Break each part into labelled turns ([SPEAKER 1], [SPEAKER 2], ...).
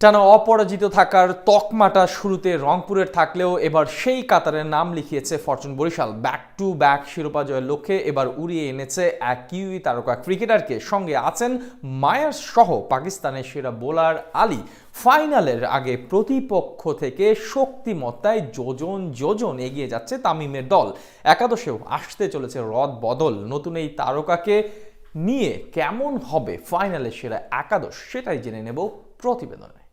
[SPEAKER 1] টানা অপরাজিত থাকার তকমাটা শুরুতে রংপুরের থাকলেও এবার সেই কাতারের নাম লিখিয়েছে Fortune Barishal. Back to back শিরোপা জয়ের লক্ষ্যে এবার উড়িয়ে এনেছে এক কিউই তারকা ক্রিকেটারকে। সঙ্গে আছেন মায়ার্স সহ পাকিস্তানের সেরা বোলার আলী। ফাইনালের আগে প্রতিপক্ষ থেকে শক্তিমত্তায় যোজন যোজন এগিয়ে যাচ্ছে তামিমের দল। একাদশেও আসতে চলেছে রদ বদল। নতুন এই তারকাকে নিয়ে কেমন হবে ফাইনালের সেরা একাদশ সেটাই জেনে নেব প্রতিবেদনে।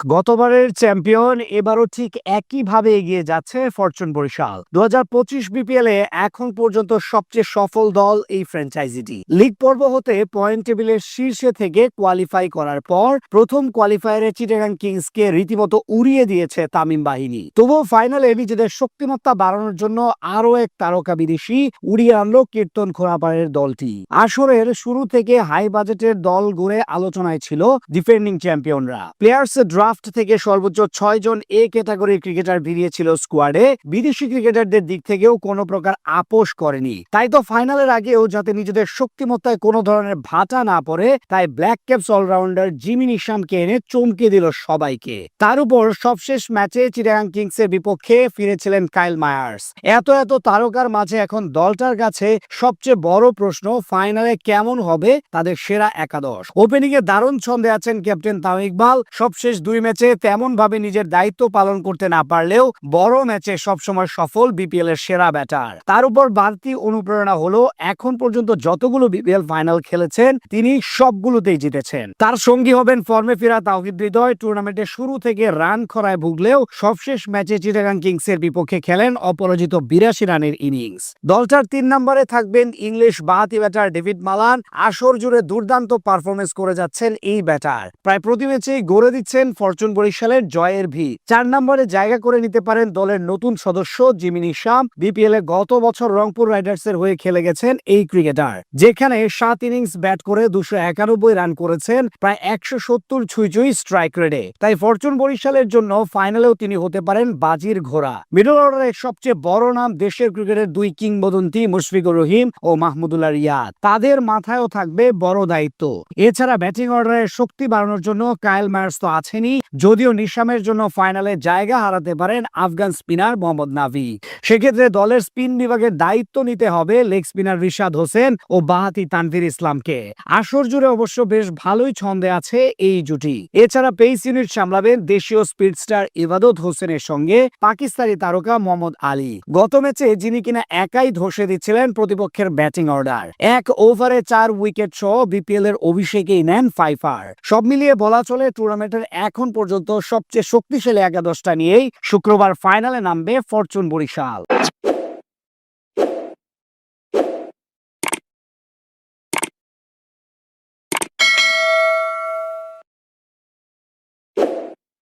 [SPEAKER 2] গতবারের চ্যাম্পিয়ন এবারও ঠিক একইভাবে এগিয়ে যাচ্ছে ফরচুন বরিশাল। দু হাজার পঁচিশ বিপিএল এ এখন পর্যন্ত সবচেয়ে সফল দল এই ফ্র্যাঞ্চাইজিটি। লিগ পর্ব হতে পয়েন্ট টেবিলের শীর্ষে থেকে কোয়ালিফাই করার পর প্রথম কোয়ালিফায়ারে চিটাগাং কিংসকে রীতিমতো উড়িয়ে দিয়েছে তামিম বাহিনী। তবুও ফাইনালে নিজেদের শক্তিমত্তা বাড়ানোর জন্য আরও এক তারকা বিদেশি উড়িয়ে আনলো কীর্তন খোরাপাড়ের দলটি। আসরের শুরু থেকে হাই বাজেটের দল গড়ে আলোচনায় ছিল ডিফেন্ডিং চ্যাম্পিয়নরা। প্লেয়ার্স ড্রাফট থেকে সর্বোচ্চ ছয় জন এ ক্যাটাগরির ক্রিকেটার বেরিয়েছিল স্কোয়াডে বিদেশি ক্রিকেটারদের দিক থেকেও কোনো প্রকার আপোষ করেনি। তাই তো ফাইনালের আগেও যাতে নিজেদের শক্তিমত্তায় কোনো ধরনের ভাটা না পড়ে, তাই ব্ল্যাক ক্যাপস অলরাউন্ডার জিমি নিশামকে এনে চমকে দিল সবাইকে। তার উপর সবশেষ ম্যাচে চিরাং কিংসের বিপক্ষে ফিরেছিলেন কাইল মায়ার্স এত এত তারকার মাঝে এখন দলটার কাছে সবচেয়ে বড় প্রশ্ন ফাইনালে কেমন হবে, তাদের সেরা একাদশ। ওপেনিং এ দারুণ ছন্দে আছেন ক্যাপ্টেন তাও ইকবাল। সবশেষ দুই ম্যাচে তেমন ভাবে নিজের দায়িত্ব পালন করতে না পারলেও বড় ম্যাচে সবসময় সফল বিপিএল এর সেরা ব্যাটার। তার উপর বাড়তি অনুপ্রেরণা হলো এখন পর্যন্ত যতগুলো বিপিএল ফাইনাল খেলেছেন, তিনি সবগুলোতেই জিতেছেন। তার সঙ্গী হবেন ফর্মে ফেরা তাওহিদ হৃদয়। টুর্নামেন্টের শুরু থেকে রান খরায় ভুগলেও সবশেষ ম্যাচে চিটাগাং কিংস এর বিপক্ষে খেলেন অপরাজিত বিরাশি রানের ইনিংস দলটার তিন নম্বরে থাকবেন ইংলিশ বাহাতি ব্যাটার ডেভিড মালান। আসর জুড়ে দুর্দান্ত পারফরমেন্স করে যাচ্ছেন এই ব্যাটার। প্রায় প্রতি ম্যাচেই গড়ে দিচ্ছেন ফরচুন বরিশালের জয়ের ভি। চার নম্বরে জায়গা করে নিতে পারেন দলের নতুন সদস্য জিমিনি শাম। বিপিএল এ গত বছর রংপুর রাইডার্স এর হয়ে খেলে গেছেন এই ক্রিকেটার। যেখানে সাত ইনিংস ব্যাট করে দুশো একানব্বই রান করেছেন, প্রায় একশো সত্তর ছুঁই স্ট্রাইক রেটে। তাই ফরচুন বরিশালের জন্য ফাইনালেও তিনি হতে পারেন বাজির ঘোড়া। মিডল অর্ডারের সবচেয়ে বড় নাম দেশের ক্রিকেটের দুই কিংবদন্তি মুশফিকুর রহিম ও মাহমুদুল্লাহ রিয়াদ। তাদের মাথায়ও থাকবে বড় দায়িত্ব। এছাড়া ব্যাটিং অর্ডারের শক্তি বাড়ানোর জন্য কায়েল মায়ার্স তো আছেনই। যদিও নিশামের জন্য ফাইনালে জায়গা হারাতে পারেন আফগান স্পিনার মোহাম্মদ নাভি। সেক্ষেত্রে দলের স্পিন বিভাগের দায়িত্ব নিতে হবে লেগ স্পিনার রিশাদ হোসেন ও বাহাতি তানভীর ইসলামকে। আসর জুড়ে অবশ্য বেশ ভালোই ছন্দে আছে এই জুটি। এছাড়া পেস ইউনিট সামলাবেন দেশীয় স্পিড স্টার ইবাদত হোসেনের সঙ্গে পাকিস্তানি তারকা মোহাম্মদ আলী। গত ম্যাচে যিনি কিনা একাই ধসে দিচ্ছিলেন প্রতিপক্ষের ব্যাটিং অর্ডার। এক ওভারে চার উইকেট সহ বিপিএল এর অভিষেকেই নেন ফাইফার। সব মিলিয়ে বলা চলে টুর্নামেন্টের এখন পর্যন্ত সবচেয়ে শক্তিশালী একাদশটা নিয়েই শুক্রবার ফাইনালে নামবে ফরচুন বরিশাল।